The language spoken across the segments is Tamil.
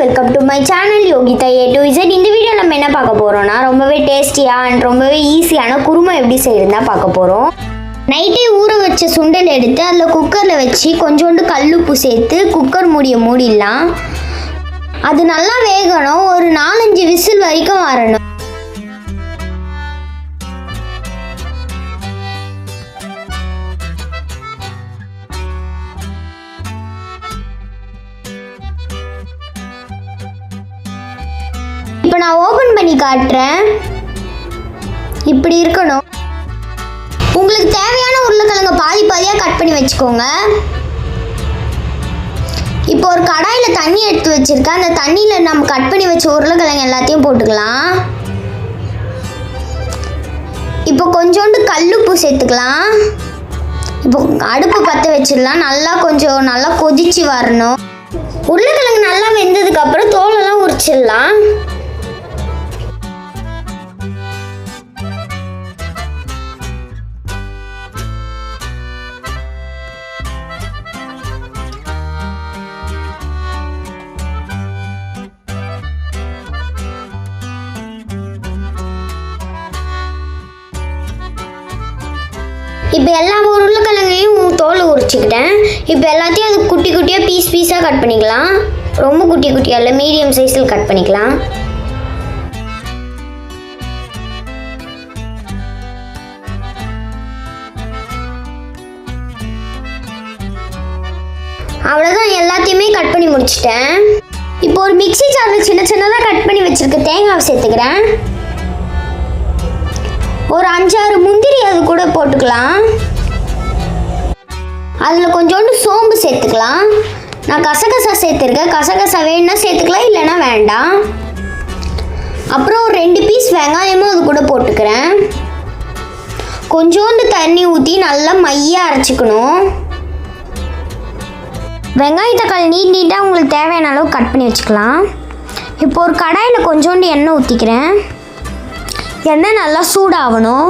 Welcome to my channel Yogitha A to Z இந்த வீடியோ நம்ம என்ன பார்க்க போகிறோம்னா ரொம்பவே டேஸ்டியாக அண்ட் ரொம்பவே ஈஸியான குருமா எப்படி செய்யறதுனா பார்க்க போகிறோம் நைட்டே ஊற வச்ச சுண்டல் எடுத்து அதில் குக்கரில் வச்சு கொஞ்சோண்டு கல்லுப்பு சேர்த்து குக்கர் மூடிய மூடிடலாம். அது நல்லா வேகணும். ஒரு நாலஞ்சு விசில் வரைக்கும் வரணும். காட்டுறேன். இப்படி இருக்கணும். உங்களுக்கு தேவையான உருளைக்கிழங்க பாதி பாதியாக கட் பண்ணி வச்சுக்கோங்க. இப்போ ஒரு கடாயில் தண்ணி எடுத்து வச்சுருக்கேன். அந்த தண்ணியில் நம்ம கட் பண்ணி வச்ச உருளைக்கிழங்கு எல்லாத்தையும் போட்டுக்கலாம். இப்போ கொஞ்சோண்டு கல்லுப்பு சேர்த்துக்கலாம். இப்போ அடுப்பு பற்ற வச்சிடலாம். நல்லா கொஞ்சம் நல்லா கொதிச்சு வரணும். உருளைக்கிழங்கு நல்லா வெந்ததுக்கப்புறம் தோலெல்லாம் உரிச்சிடலாம். இப்போ எல்லா உருளைக்கிழங்கையும் தோல் உரிச்சுக்கிட்டேன். இப்போ எல்லாத்தையும் அது குட்டி குட்டியாக பீஸ் பீஸாக கட் பண்ணிக்கலாம். ரொம்ப குட்டி குட்டியாக இல்லை மீடியம் சைஸில் கட் பண்ணிக்கலாம். அவ்வளோதான் எல்லாத்தையுமே கட் பண்ணி முடிச்சிட்டேன். இப்போ ஒரு மிக்ஸி ஜாரில் சின்ன சின்னதாக கட் பண்ணி வச்சுருக்க தேங்காவை சேர்த்துக்கிறேன். ஒரு அஞ்சாறு முந்திரி அது கூட போட்டுக்கலாம். அதில் கொஞ்சோண்டு சோம்பு சேர்த்துக்கலாம். நான் கசகசா சேர்த்துருக்கேன். கசகசா வேணும்னா சேர்த்துக்கலாம் இல்லைன்னா வேண்டாம். அப்புறம் ஒரு ரெண்டு பீஸ் வெங்காயமும் அது கூட போட்டுக்கிறேன். கொஞ்சோண்டு தண்ணி ஊற்றி நல்லா மையாக அரைச்சிக்கணும். வெங்காய தக்காளி நீட் நீட்டாக உங்களுக்கு தேவையான அளவு கட் பண்ணி வச்சுக்கலாம். இப்போ ஒரு கடாயில் கொஞ்சோண்டு எண்ணெய் ஊற்றிக்கிறேன் எண்ணெய் நல்லா சூடாகணும்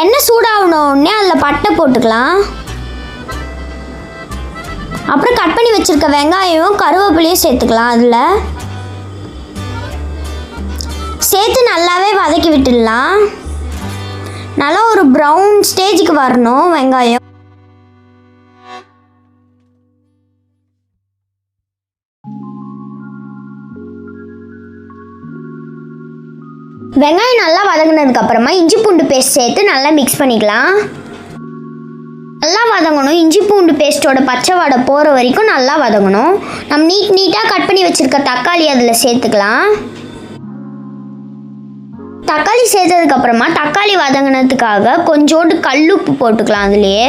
எண்ணெய் சூடாகணும் அதில் பட்டை போட்டுக்கலாம். அப்புறம் கட் பண்ணி வச்சுருக்க வெங்காயம் கருவேப்பிலையும் சேர்த்துக்கலாம் அதில். சேர்த்து நல்லாவே வதக்கி விட்டுடலாம். நல்லா ஒரு ப்ரௌன் ஸ்டேஜுக்கு வரணும் வெங்காயம். வெங்காயம் நல்லா வதங்கினதுக்கு அப்புறமா இஞ்சி பூண்டு பேஸ்ட் சேர்த்து நல்லா மிக்ஸ் பண்ணிக்கலாம். நல்லா வதங்கணும். இஞ்சி பூண்டு பேஸ்ட்டோட பச்சை வாடை போகிற வரைக்கும் நல்லா வதங்கணும். நம்ம நீட் நீட்டாக கட் பண்ணி வச்சுருக்க தக்காளி அதில் சேர்த்துக்கலாம். தக்காளி சேர்த்ததுக்கப்புறமா தக்காளி வதங்கினதுக்காக கொஞ்சோண்டு கல்லுப்பு போட்டுக்கலாம் அதுலேயே.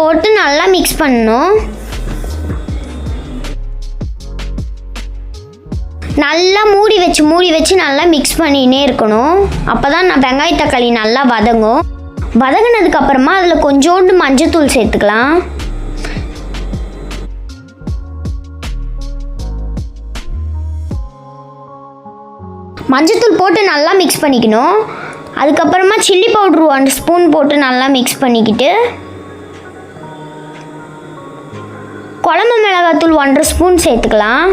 போட்டு நல்லா மிக்ஸ் பண்ணணும். நல்லா மூடி வச்சு மூடி வச்சு நல்லா மிக்ஸ் பண்ணினே இருக்கணும். அப்போ தான் நான் வெங்காய தக்காளி நல்லா வதங்கும். வதங்கினதுக்கப்புறமா அதில் கொஞ்சோண்டு மஞ்சத்தூள் சேர்த்துக்கலாம். மஞ்சத்தூள் போட்டு நல்லா மிக்ஸ் பண்ணிக்கணும். அதுக்கப்புறமா சில்லி பவுட்ரு ஒன் ஸ்பூன் போட்டு நல்லா மிக்ஸ் பண்ணிக்கிட்டு குழம்பு மிளகாத்தூள் ஒன்றரை ஸ்பூன் சேர்த்துக்கலாம்.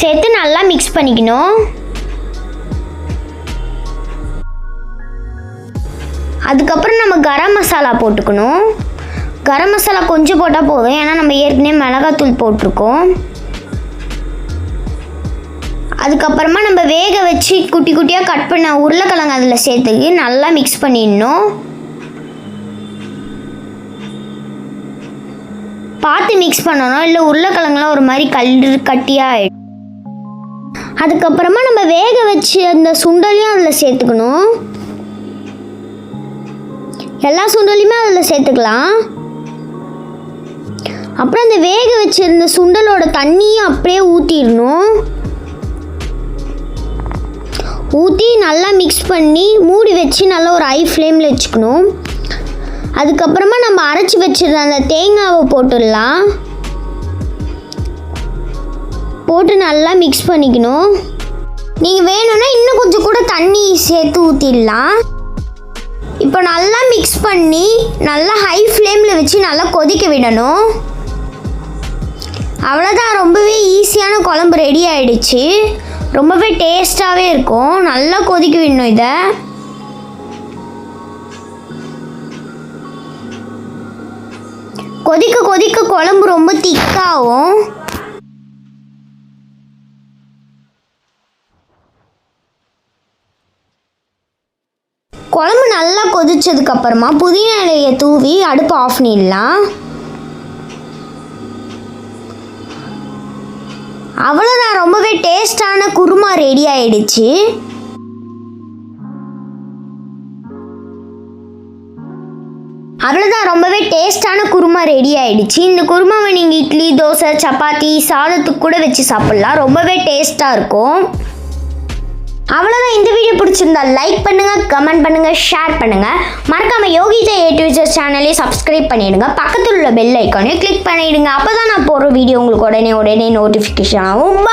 சேர்த்து நல்லா மிக்ஸ் பண்ணிக்கணும். அதுக்கப்புறம் நம்ம கரம் மசாலா போட்டுக்கணும். கரம் மசாலா கொஞ்சம் போட்டால் போதும். ஏன்னா நம்ம ஏற்கனவே மிளகாத்தூள் போட்டிருக்கோம். அதுக்கப்புறமா நம்ம வேக வச்சு குட்டி குட்டியாக கட் பண்ண உருளைக்கிழங்கு அதில் சேர்த்துக்கு நல்லா மிக்ஸ் பண்ணிடணும். பார்த்து மிக்ஸ் பண்ணணும். இல்லை உருளைக்கிழங்குலாம் ஒரு மாதிரி கல் கட்டியாக ஆகிடும் அதுக்கப்புறமா நம்ம வேக வச்சு அந்த சுண்டலையும் அதில் சேர்த்துக்கணும். எல்லா சுண்டலையுமே அதில் சேர்த்துக்கலாம். அப்புறம் அந்த வேக வச்சிருந்த சுண்டலோட தண்ணியும் அப்படியே ஊற்றிடணும் ஊற்றி நல்லா மிக்ஸ் பண்ணி மூடி வச்சு நல்லா ஒரு ஹை ஃப்ளேமில் வச்சுக்கணும். அதுக்கப்புறமா நம்ம அரைச்சி வச்சிருந்த அந்த தேங்காவை போட்டுடலாம். போட்டு நல்லா மிக்ஸ் பண்ணிக்கணும். நீங்கள் வேணும்னா இன்னும் கொஞ்சம் கூட தண்ணி சேர்த்து ஊற்றிடலாம் இப்போ நல்லா மிக்ஸ் பண்ணி நல்லா ஹை ஃப்ளேமில் வச்சு நல்லா கொதிக்க விடணும். அவ்வளோதான் ரொம்பவே ஈஸியான குழம்பு ரெடி ஆகிடுச்சு ரொம்பவே டேஸ்ட்டாகவே இருக்கும். நல்லா கொதிக்க விடணும் இதை. கொதிக்க கொதிக்க குழம்பு ரொம்ப திக்காகும் குழம்பு நல்லா கொதிச்சதுக்கு அப்புறமா புதினா இலையை தூவி அடுப்பு ஆஃப் பண்ணிடலாம். அவ்வளோதான் ரொம்பவே டேஸ்டான குருமா ரெடி ஆயிடுச்சு. அவ்வளோதான் ரொம்பவே டேஸ்டான குருமா ரெடி ஆயிடுச்சு. இந்த குருமாவை நீங்கள் இட்லி தோசை சப்பாத்தி சாதத்துக்கு கூட வச்சு சாப்பிட்லாம். ரொம்பவே டேஸ்ட்டாக இருக்கும். அவ்வளோதான் இந்த வீடியோ பிடிச்சிருந்தா லைக் பண்ணுங்க கமெண்ட் பண்ணுங்க ஷேர் பண்ணுங்க. மறக்காம யோகிதா ஏ டு சேனலே சப்ஸ்கிரைப் பண்ணிடுங்க. பக்கத்தில் உள்ள பெல் ஐக்கானையும் கிளிக் பண்ணிடுங்க. அப்போ தான் நான் போடுற வீடியோ உங்களுக்கு உடனே உடனே நோட்டிஃபிகேஷன் ஆகும். Bye.